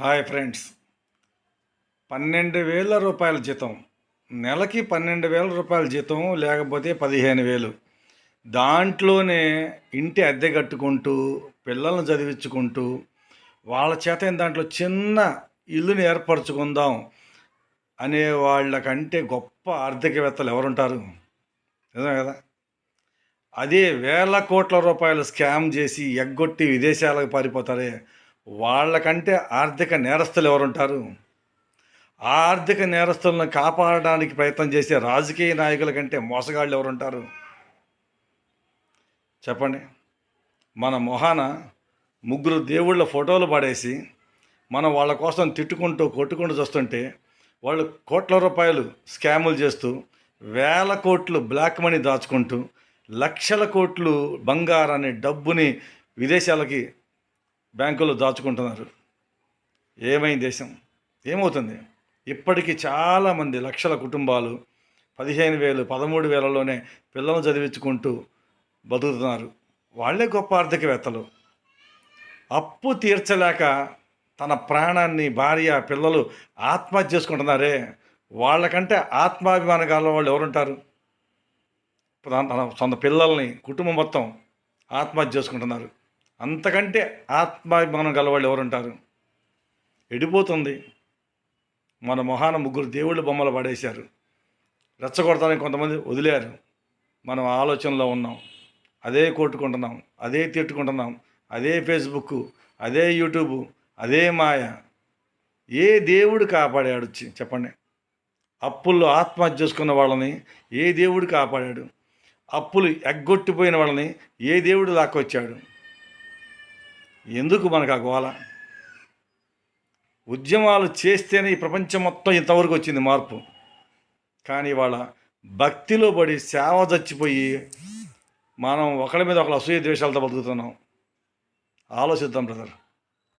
Hi friends. పన్నెండు వేల రూపాయల జీతం. నెలకి పన్నెండు వేల రూపాయల జీతం లేకపోతే పదిహేను వేలు. దాంట్లోనే ఇంటి అద్దె కట్టుకుంటూ పిల్లల్ని చదివించుకుంటూ వాళ్ళ చేత దాంట్లో చిన్న ఇల్లుని ఏర్పరచుకుందాం అనే వాళ్ళకంటే గొప్ప ఆర్థికవేత్తలు ఎవరుంటారు? నిజమే కదా? అదే వేల కోట్ల రూపాయలు స్కామ్ చేసి ఎగ్గొట్టి విదేశాలకు పారిపోతారే. వాళ్ళకంటే ఆర్థిక నేరస్తులు ఎవరుంటారు? ఆ ఆర్థిక నేరస్తులను కాపాడడానికి ప్రయత్నం చేసే రాజకీయ నాయకుల కంటే మోసగాళ్ళు ఎవరుంటారు? చెప్పండి. మన మొహాన ముగ్గురు దేవుళ్ళ ఫోటోలు పడేసి మనం వాళ్ళ కోసం తిట్టుకుంటూ కొట్టుకుంటూ చూస్తుంటే వాళ్ళు కోట్ల రూపాయలు స్కాములు చేస్తూ వేల కోట్లు బ్లాక్ మనీ దాచుకుంటూ లక్షల కోట్లు బంగారాన్ని డబ్బుని విదేశాలకి బ్యాంకుల్లో దాచుకుంటున్నారు. ఏమైంది దేశం? ఏమవుతుంది? ఇప్పటికీ చాలామంది లక్షల కుటుంబాలు పదిహేను వేలు పదమూడు వేలలోనే పిల్లలను చదివించుకుంటూ బతుకుతున్నారు. వాళ్ళే గొప్ప ఆర్థికవేత్తలు. అప్పు తీర్చలేక తన ప్రాణాన్ని భార్య పిల్లలు ఆత్మహత్య చేసుకుంటున్నారే. వాళ్ళకంటే ఆత్మాభిమానం గల వాళ్ళు ఎవరుంటారు? తన తన సొంత పిల్లల్ని కుటుంబం మొత్తం ఆత్మహత్య చేసుకుంటున్నారు. అంతకంటే ఆత్మాభిమానం గలవాళ్ళు ఎవరుంటారు? ఎడిపోతుంది. మన మొహాన ముగ్గురు దేవుళ్ళు బొమ్మలు పడేశారు. రెచ్చగొడతానికి కొంతమంది వదిలేరు. మనం ఆలోచనలో ఉన్నాం. అదే కొట్టుకుంటున్నాం. అదే తిట్టుకుంటున్నాం. అదే ఫేస్బుక్ అదే యూట్యూబ్ అదే మాయ. ఏ దేవుడు కాపాడాడు? చెప్పండి. అప్పుల్లో ఆత్మహత్య చేసుకున్న వాళ్ళని ఏ దేవుడు కాపాడాడు? అప్పులు ఎగ్గొట్టిపోయిన వాళ్ళని ఏ దేవుడు లాక్కొచ్చాడు? ఎందుకు మనకు ఆ గోల? ఉద్యమాలు చేస్తేనే ఈ ప్రపంచం మొత్తం ఇంతవరకు వచ్చింది మార్పు. కానీ వాళ్ళ భక్తిలో పడి సేవ చచ్చిపోయి మనం ఒకరి మీద ఒకరు అసూయ ద్వేషాలతో బతుకుతున్నాం. ఆలోచిద్దాం బ్రదర్.